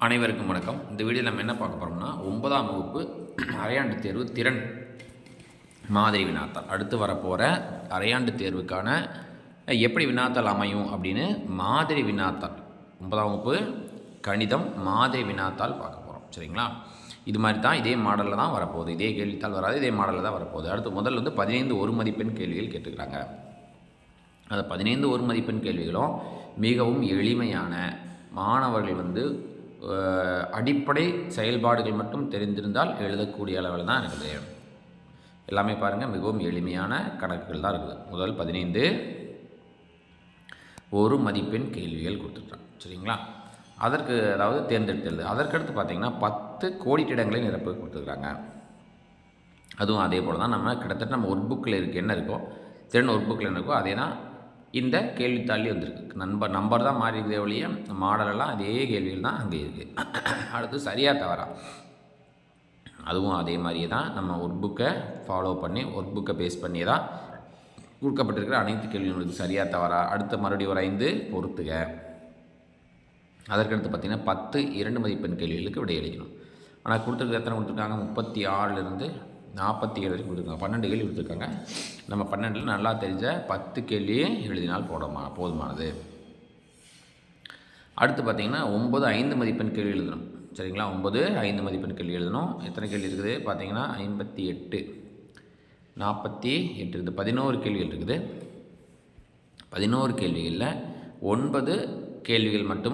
அனைவருக்கும் வணக்கம். இந்த வீடியோ நம்ம என்ன பார்க்க போகிறோம்னா ஒன்பதாம் வகுப்பு அரையாண்டு தேர்வு திறன் மாதிரி வினாத்தாள். அடுத்து வரப்போகிற அரையாண்டு தேர்வுக்கான எப்படி வினாத்தாள் அமையும் அப்படின்னு மாதிரி வினாத்தாள். ஒன்பதாம் வகுப்பு கணிதம் மாதிரி வினாத்தாள் பார்க்க போகிறோம் சரிங்களா? இது மாதிரி தான் இதே மாடலில் தான் வரப்போகுது. இதே கேள்வித்தாள் வராது இதே மாடலில் தான் வரப்போகுது. அடுத்து முதல்ல வந்து பதினைந்து ஒரு மதிப்பெண் கேள்விகள் கேட்டுக்கிறாங்க அந்த பதினைந்து ஒரு மதிப்பெண் கேள்விகளும் மிகவும் எளிமையான மாணவர்கள் வந்து அடிப்படை செயல்பாடுகள் மட்டும் தெரிந்திருந்தால் எழுதக்கூடிய அளவில் தான் இருக்குது. எல்லாமே பாருங்கள் மிகவும் எளிமையான கணக்குகள் தான் இருக்குது. முதல் பதினைந்து ஒரு மதிப்பெண் கேள்விகள் கொடுத்துட்டான். சரிங்களா? அதற்கு அதாவது தேர்ந்தெடுத்தது அதற்கடுத்து பார்த்தீங்கன்னா பத்து கோடிட்டிடங்களை நிரப்ப கொடுத்துருக்காங்க. அதுவும் அதே போல் தான் நம்ம கிட்டத்தட்ட நம்ம ஒர்க் புக்கில் இருக்குது என்ன இருக்கோ திறன் ஒர்க் புக்கில் என்ன இருக்கோ அதே தான் இந்த கேள்வித்தாளி வந்திருக்கு. நண்பர் நம்பர் தான் மாறி இருக்கிற வழியே மாடலெல்லாம் அதே கேள்விகள் தான் அங்கே இருக்குது அடுத்து சரியாக தவறா? அதுவும் அதே மாதிரியே தான். நம்ம ஒர்க் புக்கை ஃபாலோ பண்ணி ஒர்க் புக்கை பேஸ் பண்ணி தான் கொடுக்கப்பட்டிருக்கிற அனைத்து கேள்விகளுக்கு சரியாக தவறா? அடுத்த மறுபடியும் ஒரு ஐந்து பொறுத்துக. அதற்கடுத்து பார்த்திங்கன்னா பத்து இரண்டு மதிப்பெண் கேள்விகளுக்கு விடையளிக்கணும். ஆனால் கொடுத்துருக்க எத்தனை கொடுத்துருக்காங்க? முப்பத்தி ஆறிலிருந்து நாற்பத்தி ஏழு வரைக்கும் கொடுத்துருக்காங்க. பன்னெண்டு கேள்வி கொடுத்துருக்காங்க. நம்ம பன்னெண்டில் நல்லா தெரிஞ்ச பத்து கேள்வியே எழுதினால் போடமா போதுமானது. அடுத்து பார்த்திங்கன்னா ஒம்பது ஐந்து மதிப்பெண் கேள்வி எழுதணும். சரிங்களா? ஒம்பது ஐந்து மதிப்பெண் கேள்வி எழுதணும். எத்தனை கேள்வி இருக்குது? பார்த்தீங்கன்னா ஐம்பத்தி எட்டு. நாற்பத்தி எட்டு இருக்குது பதினோரு கேள்விகள் இருக்குது. பதினோரு கேள்விகளில் ஒன்பது கேள்விகள் மட்டும்